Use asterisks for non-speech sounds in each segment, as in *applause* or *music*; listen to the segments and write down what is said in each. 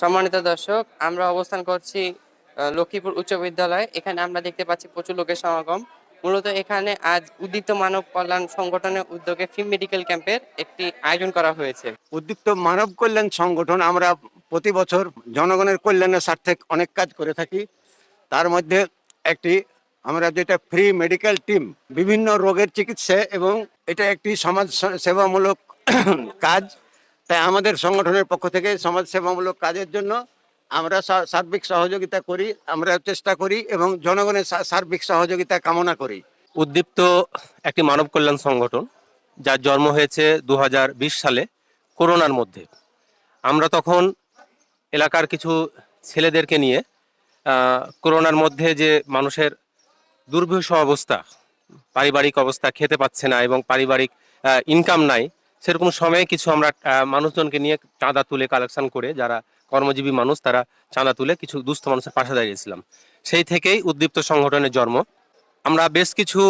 সম্মানিত দর্শক, আমরা অবস্থান করছি লক্ষ্মীপুর উচ্চ বিদ্যালয়। এখানে আমরা দেখতে পাচ্ছি প্রচুর লোকের সমাগম। মূলত এখানে আজ উদ্দীপ্ত মানব কল্যাণ সংগঠনের উদ্যোগে ফ্রি মেডিকেল ক্যাম্পের একটি আয়োজন করা হয়েছে। উদ্যুক্ত মানব কল্যাণ সংগঠন, আমরা প্রতি বছর জনগণের কল্যাণের স্বার্থে অনেক কাজ করে থাকি। তার মধ্যে একটি, আমরা যেটা ফ্রি মেডিকেল টিম, বিভিন্ন রোগের চিকিৎসা এবং এটা একটি সমাজ সেবামূলক কাজ। তাই আমাদের সংগঠনের পক্ষ থেকে সমাজসেবামূলক কাজের জন্য আমরা সার্বিক সহযোগিতা করি, আমরা চেষ্টা করি এবং জনগণের সার্বিক সহযোগিতা কামনা করি। উদ্দীপ্ত একটি মানব কল্যাণ সংগঠন, যার জন্ম হয়েছে দু হাজার বিশ সালে করোনার মধ্যে। আমরা তখন এলাকার কিছু ছেলেদেরকে নিয়ে করোনার মধ্যে যে মানুষের দুর্বিষ অবস্থা, পারিবারিক অবস্থা খেতে পাচ্ছে না এবং পারিবারিক ইনকাম নাই সেরকম সময়ে কিছু আমরা মানুষজনকে নিয়ে চাঁদা তুলে কালেকশন করে, যারা কর্মজীবী মানুষ, তারা চাঁদা তুলে কিছু দুস্থ মানুষের পাশে দাঁড়িয়েছিলাম। সেই থেকেই উদ্দীপ্ত সংগঠনের জন্ম। আমরা বেশ কিছু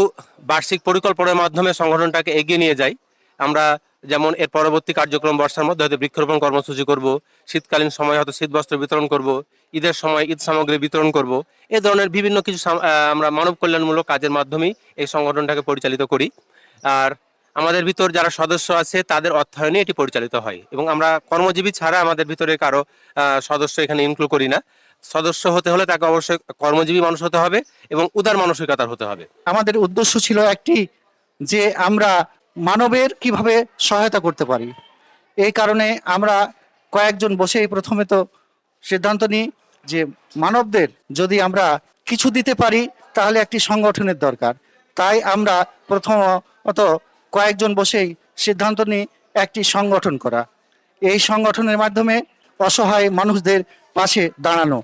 বার্ষিক পরিকল্পনার মাধ্যমে সংগঠনটাকে এগিয়ে নিয়ে যাই। আমরা যেমন এর পরবর্তী কার্যক্রম বর্ষার মধ্যে হয়তো বৃক্ষরোপণ কর্মসূচি করব, শীতকালীন সময় হয়তো শীত বস্ত্র বিতরণ করব, ঈদের সময় ঈদ সামগ্রী বিতরণ করব, এ ধরনের বিভিন্ন কিছু আমরা মানব কল্যাণমূলক কাজের মাধ্যমেই এই সংগঠনটাকে পরিচালিত করি। আর আমাদের ভিতর যারা সদস্য আছে, তাদের অর্থায়নে এটি পরিচালিত হয় এবং আমরা কর্মজীবী ছাড়া আমাদের ভিতরে কারও সদস্য এখানে ইনক্লুড করি না। সদস্য হতে হলে তাকে অবশ্যই কর্মজীবী মানুষ হতে হবে এবং উদার মানসিকতার হতে হবে। আমাদের উদ্দেশ্য ছিল একটি যে আমরা মানবের কীভাবে সহায়তা করতে পারি। এই কারণে আমরা কয়েকজন বসেই প্রথমে তো সিদ্ধান্ত নিই যে মানবদের যদি আমরা কিছু দিতে পারি, তাহলে একটি সংগঠনের দরকার। তাই আমরা প্রথমত কয়েকজন বসেই সিদ্ধান্ত নিয়ে একটি সংগঠন করা। এই সংগঠনের মাধ্যমে অসহায় মানুষদের পাশে দাঁড়ানো।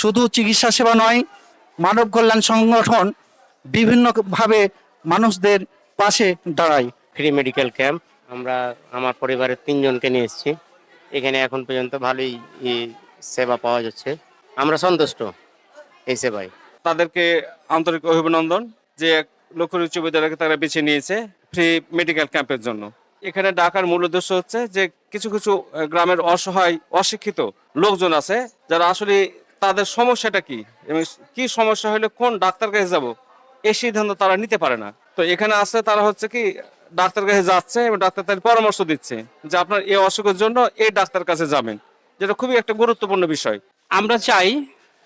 শুধু চিকিৎসা সেবা নয় মানব কল্যাণ সংগঠন বিভিন্নভাবে মানুষদের পাশে দাঁড়ায়। ফ্রি মেডিকেল ক্যাম্প আমরা আমার পরিবারের তিনজনকে নিয়ে এসেছি। এখানে এখন পর্যন্ত ভালোই ই, সেবা পাওয়া যাচ্ছে। আমরা সন্তুষ্ট এই সেবায়। তাদেরকে আন্তরিক অভিনন্দন যে লক্ষ্য উচ্চ বিদ্যালয়কে তারা বেছে নিয়েছে। ফ্রি মেডিকেল ক্যাম্পের জন্য। এখানে ডাকার মূল উদ্দেশ্য হচ্ছে যে কিছু কিছু গ্রামের অসহায়, অশিক্ষিত লোকজন আছে যারা আসলে তাদের সমস্যাটা কি এবং কি সমস্যা হলে কোন ডাক্তার কাছে যাব এই সিদ্ধান্ত তারা নিতে পারে না। তো এখানে আসলে তারা হচ্ছে কি, ডাক্তার কাছে যাচ্ছে এবং ডাক্তার তাদের পরামর্শ দিচ্ছে যে আপনার এই অসুখের জন্য এই ডাক্তার কাছে যাবেন, যেটা খুবই একটা গুরুত্বপূর্ণ বিষয়। আমরা চাই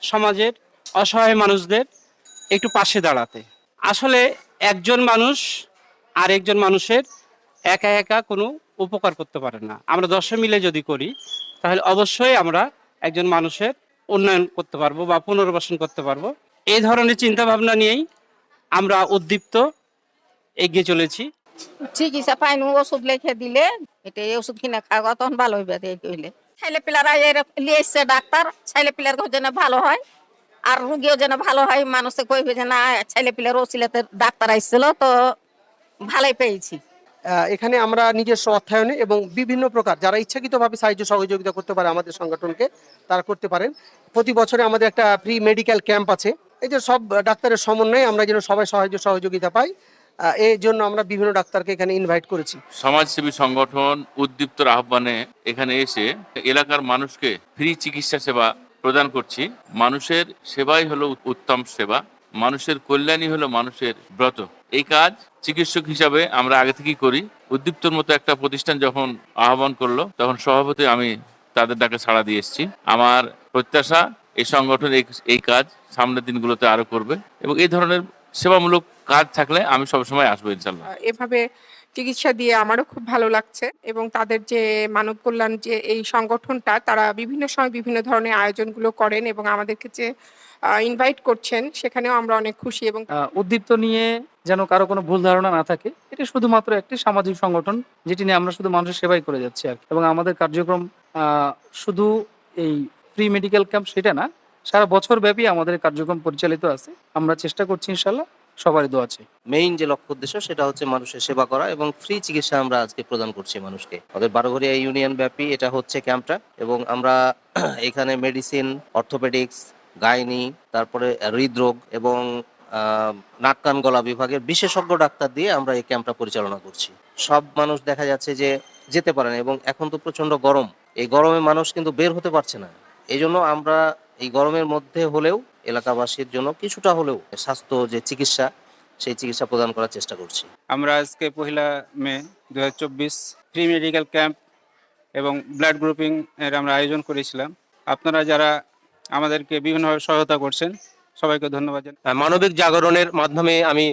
সমাজের অসহায় মানুষদের একটু পাশে দাঁড়াতে। আসলে একজন মানুষ আর একজন মানুষের একা একা কোনো উপকার করতে পারে না। আমরা দশে মিলে যদি করি, তাহলে অবশ্যই আমরা একজন মানুষের উন্নয়ন করতে পারব বা পুনর্বাসন করতে পারব। এই ধরনের চিন্তা ভাবনা নিয়েই আমরা উদ্দীপ্ত এগিয়ে চলেছি। চিকিৎসা পাইনু ওষুধ লিখে দিলে এটা এই ওষুধ কিনে খাওয়া তখন ভালো হইবে কইলে। ছেলে পিলারা এসছে ডাক্তার, ছেলে পিলার যেন ভালো হয়, আর রুগীও যেন ভালো হয়, মানুষে কইবে যে না, ছেলে পিলার ওসিলাতে ডাক্তার আইছিল, তো ভালোই পেয়েছি। এখানে আমরা নিজস্ব অর্থায়নে এবং বিভিন্ন প্রকার যারা ইচ্ছাকৃতভাবে সাহায্য সহযোগিতা করতে পারে আমাদের সংগঠনকে তারা করতে পারেন। প্রতি বছরে আমাদের একটা প্রি মেডিকেল ক্যাম্প আছে। এই যে সব ডাক্তারের সমন্বয়ে আমরা যেন সবাই সাহায্য সহযোগিতা পাই এই জন্য আমরা বিভিন্ন ডাক্তারকে এখানে ইনভাইট করেছি। সমাজসেবী সংগঠন উদ্দীপ্তর আহ্বানে এখানে এসে এলাকার মানুষকে ফ্রি চিকিৎসা সেবা প্রদান করছি। মানুষের সেবাই হলো উত্তম সেবা। মানুষের কল্যাণই হলো মানুষের ব্রত। এই কাজ চিকিৎসক হিসাবে আমরা আগে থেকেই করি। উদ্দীপ্তর মতো একটা প্রতিষ্ঠান যখন আহ্বান করল, তখন সভাপতি আমি তাদের ডাকে সাড়া দিয়ে এসেছি। আমার প্রত্যাশা এই সংগঠন এই কাজ সামনের দিনগুলোতে আরও করবে এবং এই ধরনের সেবামূলক কাজ থাকলে আমি সবসময় আসব ইনশাল্লাহ এভাবে চিকিৎসা দিয়ে আমারও খুব ভালো লাগছে এবং তাদের যে মানব কল্যাণ যে এই সংগঠনটা, তারা বিভিন্ন সময় বিভিন্ন ধরনের আয়োজনগুলো করেন এবং আমাদেরকে যে ইনভাইট করছেন, সেখানেও আমরা অনেক খুশি এবং উদ্দীপ্ত নিয়ে যেন কারও কোনো ভুল ধারণা না থাকে, এটা শুধুমাত্র একটি সামাজিক সংগঠন, যেটি নিয়ে আমরা শুধু মানুষের সেবাই করে যাচ্ছি আর এবং আমাদের কার্যক্রম শুধু এই ফ্রি মেডিকেল ক্যাম্প সেটা না, সারা বছর ব্যাপী আমাদের কার্যক্রম পরিচালিত আছে। আমরা চেষ্টা করছি ইনশাল্লাহ সবারই দোয়া আছে। মেইন যে লক্ষ্য উদ্দেশ্য সেটা হচ্ছে মানুষের সেবা করা এবং ফ্রি চিকিৎসা আমরা আজকে প্রদান করছি মানুষকে। আমাদের বারোঘরিয়া ইউনিয়ন ব্যাপী এটা হচ্ছে ক্যাম্পটা এবং আমরা *clears throat* এখানে মেডিসিন অর্থোপেডিক্স গাইনি তারপরে হৃদরোগ এবং নাক কান গলা বিভাগের বিশেষজ্ঞ ডাক্তার দিয়ে আমরা এই ক্যাম্পটা পরিচালনা করছি। সব মানুষ দেখা যাচ্ছে যে যেতে পারে না এবং এখন তো প্রচণ্ড গরম। এই গরমে মানুষ কিন্তু বের হতে পারছে না। এই জন্য আমরা এই গরমের মধ্যে হলেও এলাকাবাসীর জন্য কিছুটা হলেও স্বাস্থ্য যে চিকিৎসা সেই চিকিৎসা প্রদান করার চেষ্টা করছি। আমরা আজকে পহিলা মে দু হাজার চব্বিশ ফ্রি মেডিকেল ক্যাম্প এবং ব্লাড গ্রুপিং এর আমরা আয়োজন করেছিলাম। আপনারা যারা আমাদেরকে বিভিন্নভাবে সহায়তা করছেন সবাইকে ধন্যবাদ মানবিক জাগরণের মাধ্যমে আমি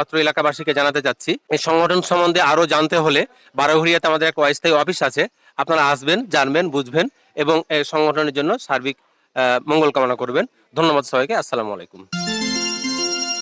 অত্র এলাকাবাসীকে জানাতে চাচ্ছি। এই সংগঠন সম্বন্ধে আরও জানতে হলে বারোঘড়িয়াতে আমাদের এক অস্থায়ী অফিস আছে। আপনারা আসবেন জানবেন বুঝবেন এবং এই সংগঠনের জন্য সার্বিক মঙ্গল কামনা করবেন। ধন্যবাদ সবাইকে। আসসালামু আলাইকুম।